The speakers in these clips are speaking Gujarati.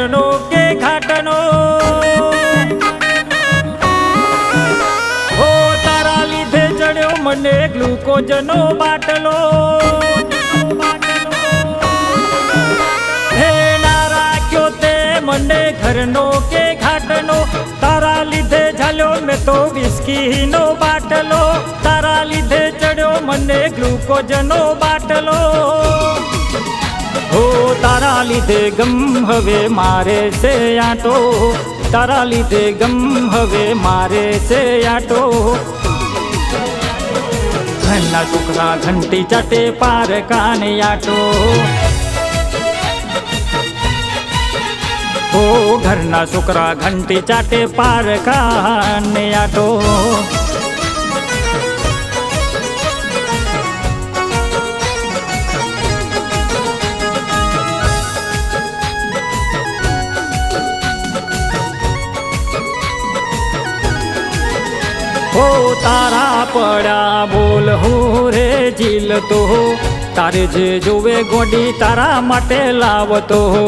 ઘરનો કે ઘાટનો? હો, તારા લીધે ચડ્યો મને ગ્લુકોઝનો બાટલો. હે, ના રાખ્યો તે મને ઘરનો કે ઘાટનો. તારા લીધે ઝાલ્યો મેં તો વિસ્કીનો બાટલો. તારા લીધે ચડ્યો મને ગ્લુકોઝનો બાટલો. તારા લીધે ગમ હવે મારે છે આટો. તારા લીધે ગમ હવે મારે છે આટો. ઘરના છોકરા ઘંટી ચટે પાર કાને આટો. ઓ ઘરના છોકરા ઘંટી ચાટે પાર કાને આટો. હો તારા પડ્યા બોલ હું રે ઝીલતો તારે જે જોવે ગોડી તારા માટે લાવતો હો.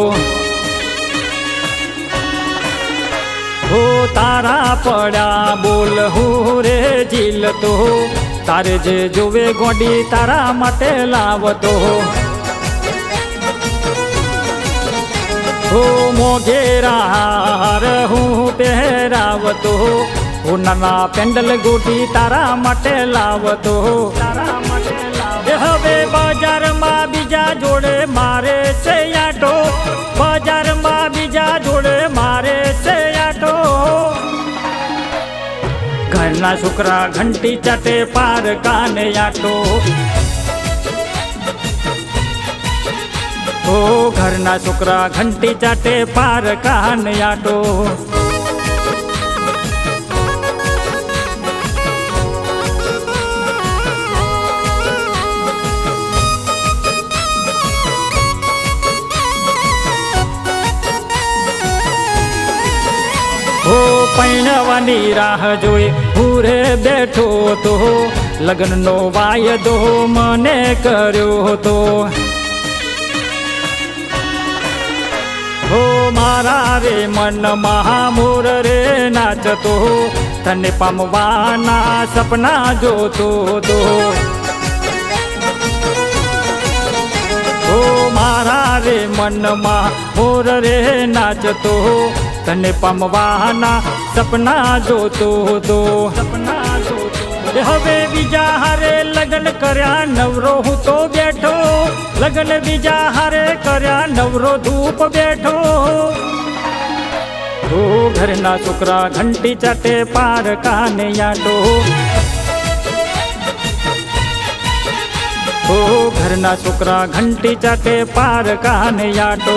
તારા પડ્યા બોલ હું રે ઝીલતો તારે જે જોવે ગોડી તારા માટે લાવતો હો. મોઘેરા હાર હું પહેરાવતો હો પેન્ડલ ગોટી તારા માટે લાવતો. તારા હવે બજારમાં બીજા જોડે મારે છે આટો. બજારમાં બીજા જોડે મારે છે આટો. ઘરના છોકરા ઘંટી ચાટે પાર કાને આટો. ઓ ઘરના છોકરા ઘંટી ચાટે પાર કાન આટો. પૈણવાની રાહ જોઈ પૂરે બેઠો તો લગ્નનો વાયદો મને કર્યો હતો. હો મારા રે મન મહામુર રે નાચતો. તને પામવાના સપના જોતો હતો. હો મારા રે મનમાં મોર રે નાચતો. તને પામવાના સપના જોતો હતો. સપના જોતો હવે બીજા હારે લગ્ન કર્યા નવરો હું તો બેઠો. લગ્ન બીજા હારે કર્યા નવરો ધૂપ બેઠો. ઓ ઘરના છોકરા ઘંટી ચાટે પાર કાને આંટો. ઓ ઘરના છોકરા ઘંટી ચાટે પાર કાને યાડો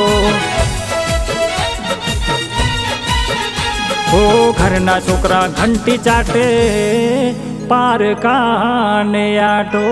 ઓ ઘરના છોકરા ઘંટી ચાટે પાર કાને આટો.